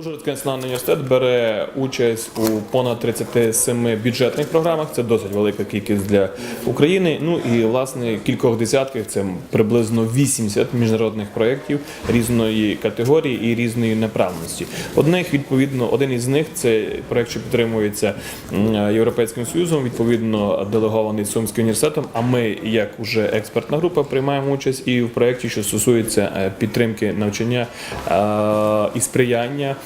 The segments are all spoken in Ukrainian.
Ужгородський національний університет бере участь у понад 37 бюджетних програмах. Це досить велика кількість для України. Ну і власне кількох десятків це приблизно 80 міжнародних проєктів різної категорії і різної направленості. Одних відповідно, один із них це проєкт, що підтримується Європейським Союзом, відповідно делегований Сумським університетом. А ми, як уже експертна група, приймаємо участь і в проєкті, що стосується е, підтримки навчання е, і сприяння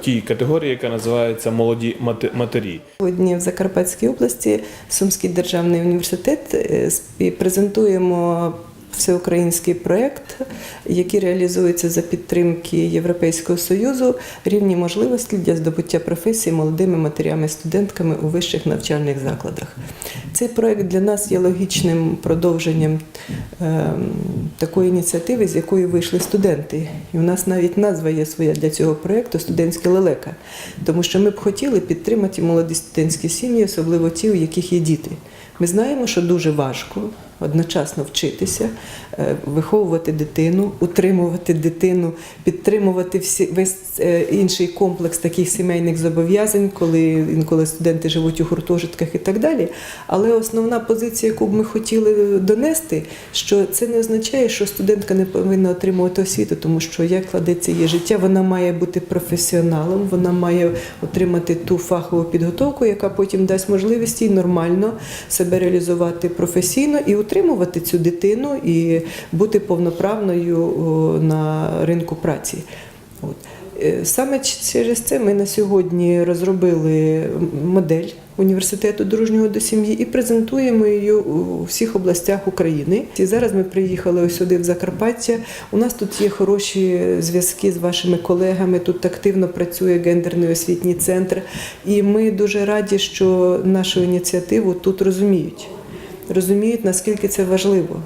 тій категорії, яка називається молоді матері. Сьогодні в Закарпатській області Сумський державний університет е, презентуємо всеукраїнський проєкт, який реалізується за підтримки Європейського Союзу рівні можливості для здобуття професії молодими матерями студентками у вищих навчальних закладах. Цей проєкт для нас є логічним продовженням ем, такої ініціативи, з якої вийшли студенти. І у нас навіть назва є своя для цього проєкту студентське лелека. Тому що ми б хотіли підтримати молоді студентські сім'ї, особливо ті, у яких є діти. Ми знаємо, що дуже важко одночасно вчитися, е, виховувати дитину, утримувати дитину, підтримувати всі, весь е, інший комплекс таких сімейних зобов'язань, коли інколи студенти живуть у гуртожитках і так далі. Але основна позиція, яку б ми хотіли донести, що це не означає, що студентка не повинна отримувати освіту, тому що як кладеться її життя, вона має бути професіоналом, вона має отримати ту фахову підготовку, яка потім дасть можливість їй нормально себе реалізувати професійно і утримувати цю дитину і бути повноправною на ринку праці. От. Е, Саме через це ми на сьогодні розробили модель університету дружнього до сім'ї і презентуємо її у всіх областях України. І зараз ми приїхали ось сюди в Закарпаття. У нас тут є хороші зв'язки з вашими колегами. Тут активно працює гендерний освітній центр. І ми дуже раді, що нашу ініціативу тут розуміють. Розуміють, наскільки це важливо.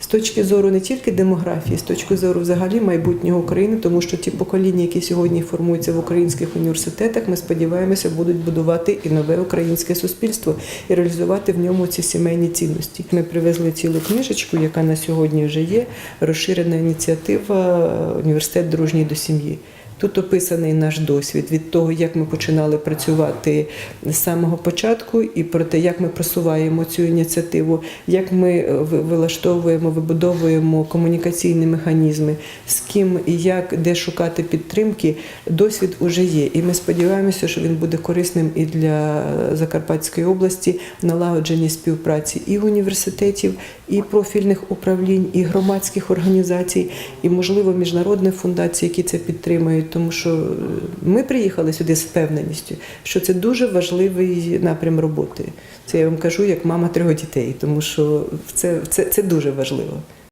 З точки зору не тільки демографії, з точки зору взагалі майбутнього України, тому що ті покоління, які сьогодні формуються в українських університетах, ми сподіваємося, будуть будувати і нове українське суспільство і реалізувати в ньому ці сімейні цінності. Ми привезли цілу книжечку, яка на сьогодні вже є. Розширена ініціатива Університет дружній до сім'ї. Тут описаний наш досвід від того, як ми починали працювати з самого початку, і про те, як ми просуваємо цю ініціативу, як ми е, вилаштовуємо, вибудовуємо комунікаційні механізми, з ким і як, де шукати підтримки. Досвід уже є. І ми сподіваємося, що він буде корисним і для Закарпатської області налагодженні співпраці і університетів, і профільних управлінь, і громадських організацій, і, можливо, міжнародних фундацій, які це підтримують. Тому що е, ми приїхали сюди з впевненістю, що це дуже важливий напрям роботи. Це я вам кажу як мама трьох дітей, тому що це, це, це дуже важливо.